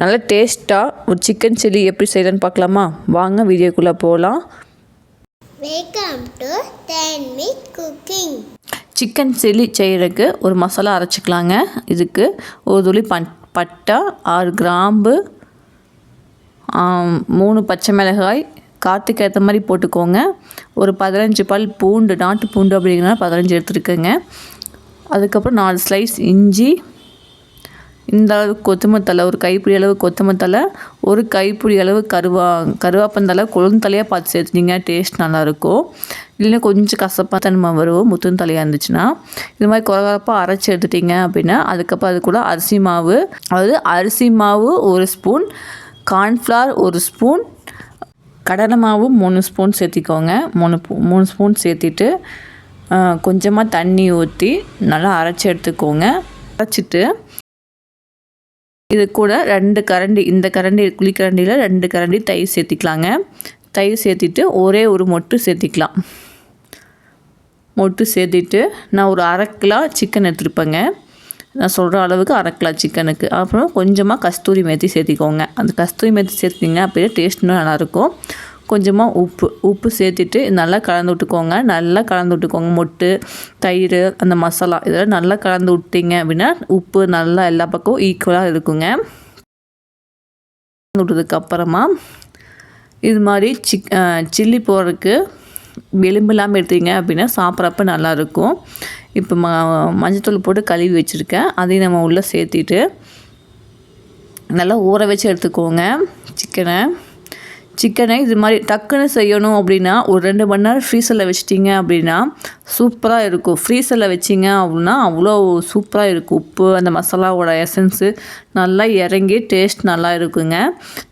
நல்ல டேஸ்ட்டாக ஒரு சிக்கன் சில்லி எப்படி செய்யலான்னு பார்க்கலாமா? வாங்க வீடியோக்குள்ளே போகலாம் welcome to Thenmi cooking chicken chilli செய்கிறதுக்கு ஒரு மசாலா அரைச்சிக்கலாங்க. இதுக்கு ஒரு துளி பன் பட்டை ஆறு கிராம்பு மூணு பச்சை மிளகாய் காற்றுக்கு ஏற்ற மாதிரி போட்டுக்கோங்க. ஒரு பதினஞ்சு பல் பூண்டு நாட்டு பூண்டு அப்படிங்கிறனா பதினஞ்சு எடுத்துருக்கேங்க. அதுக்கப்புறம் நாலு ஸ்லைஸ் இஞ்சி இந்த அளவுக்கு கொத்தமத்தலை ஒரு கைப்பிடி அளவு கொத்தமத்தலை ஒரு கைப்பிடி அளவு கருவா கருவாப்பந்தலை கொழுந்தலையாக பார்த்து சேர்த்துனீங்க டேஸ்ட் நல்லாயிருக்கும். இல்லைன்னா கொஞ்சம் கசப்பாக தன்மை வரும் முத்துன் தலையாக இருந்துச்சுன்னா. இது மாதிரி குறகுறப்பாக அரைச்சி எடுத்துட்டிங்க அப்படின்னா அதுக்கப்புறம் அது கூட அரிசி மாவு அதாவது அரிசி மாவு ஒரு ஸ்பூன் கார்ன்ஃப்ளவர் ஒரு ஸ்பூன் கடலை மாவு மூணு ஸ்பூன் சேர்த்திக்கோங்க. மூணு மூணு ஸ்பூன் சேர்த்திட்டு கொஞ்சமாக தண்ணி ஊற்றி நல்லா அரைச்சி எடுத்துக்கோங்க. அரைச்சிட்டு இது கூட ரெண்டு கரண்டி இந்த கரண்டி குளிக்கரண்டியில் ரெண்டு கரண்டி தயிர் சேர்த்திக்கலாங்க. தயிர் சேர்த்திட்டு ஒரே ஒரு மொட்டு சேர்த்திக்கலாம். மொட்டு சேர்த்திட்டு நான் ஒரு அரை கிலோ சிக்கன் எடுத்துருப்பேங்க. நான் சொல்கிற அளவுக்கு அரை கிலோ சிக்கனுக்கு அப்புறம் கொஞ்சமாக கஸ்தூரி மேத்தி சேர்த்திக்கோங்க. அந்த கஸ்தூரி மேத்தி சேர்த்திங்க அப்படியே டேஸ்ட் நல்லாயிருக்கும் கொஞ்சமாக உப்பு உப்பு சேர்த்துட்டு நல்லா கலந்து விட்டுக்கோங்க. நல்லா கலந்து விட்டுக்கோங்க. மொட்டு தயிர் அந்த மசாலா இதெல்லாம் நல்லா கலந்து விட்டீங்க அப்படின்னா உப்பு நல்லா எல்லா பக்கமும் ஈக்குவலாக இருக்குங்க. கலந்து விட்டதுக்கப்புறமா இது மாதிரி சிக் சில்லி போடுறதுக்கு எலும்பு இல்லாமல் எடுத்தீங்க அப்படின்னா சாப்பிட்றப்ப நல்லாயிருக்கும் இப்போ ம மஞ்சத்தூள் போட்டு கழுவி வச்சுருக்கேன். அதையும் நம்ம உள்ளே சேர்த்திட்டு நல்லா ஊற வச்சு எடுத்துக்கோங்க. சிக்கனை சிக்கனை இது மாதிரி டக்குன்னு செய்யணும் அப்படின்னா ஒரு ரெண்டு மணி நேரம் ஃப்ரீசரில் வச்சிட்டிங்க அப்படின்னா சூப்பராக இருக்கும். ஃப்ரீசரில் வச்சிங்க அப்படின்னா அவ்வளோ சூப்பராக இருக்கும். உப்பு அந்த மசாலாவோட எசன்ஸு நல்லா இறங்கி டேஸ்ட் நல்லா இருக்குங்க.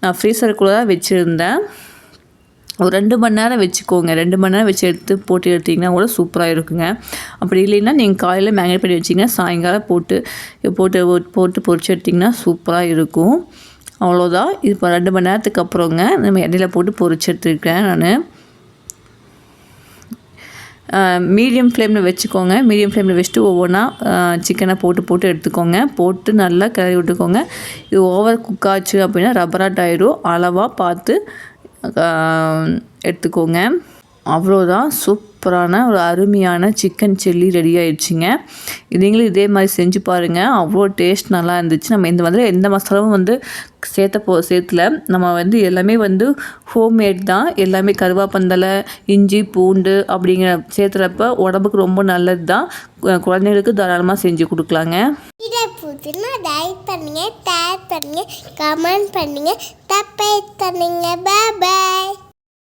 நான் ஃப்ரீசருக்குள்ளே தான் வச்சுருந்தேன். ஒரு ரெண்டு மணி நேரம் வச்சுக்கோங்க. ரெண்டு மணி நேரம் வச்சு எடுத்து போட்டு எடுத்திங்கன்னா கூட சூப்பராக இருக்குங்க. அப்படி இல்லைன்னா நீங்கள் காலையில் மேக்னேட் பண்ணி வச்சிங்கன்னா சாயங்காலம் போட்டு போட்டு போட்டு பொறிச்சு எடுத்திங்கன்னா சூப்பராக இருக்கும். அவ்வளோதான் இது இப்போ ரெண்டு மணி நேரத்துக்கு அப்புறங்க நம்ம எண்ணெயில் போட்டு பொரிச்சு நான். மீடியம் ஃப்ளேமில் வச்சுக்கோங்க. மீடியம் ஃப்ளேமில் வச்சுட்டு ஒவ்வொன்றா சிக்கனை போட்டு போட்டு எடுத்துக்கோங்க. போட்டு நல்லா கிளறி விட்டுக்கோங்க. இது ஓவர் குக் ஆச்சு அப்படின்னா ரப்பராட் ஆகிடும் அளவாக பார்த்து எடுத்துக்கோங்க. அவ்வளோதான். சூப்பரான ஒரு அருமையான சிக்கன் சில்லி ரெடி ஆயிடுச்சுங்க. நீங்களும் இதே மாதிரி செஞ்சு பாருங்கள் அவ்வளோ டேஸ்ட் நல்லா இருந்துச்சு. நம்ம இந்த மாதிரி எந்த மசாலாவும் வந்து சேர்த்த போ சேர்த்துல. நம்ம வந்து எல்லாமே வந்து ஹோம்மேட் தான். எல்லாமே கருவாப்பந்தலை இஞ்சி பூண்டு அப்படிங்கிற சேர்த்துறப்ப உடம்புக்கு ரொம்ப நல்லது தான். குழந்தைங்களுக்கு தாராளமாக செஞ்சு கொடுக்கலாங்க. இதை புதுனா லைக் பண்ணுங்க ஷேர் பண்ணுங்க கமெண்ட் பண்ணுங்க. தப்பை பண்ணுங்க. பாய்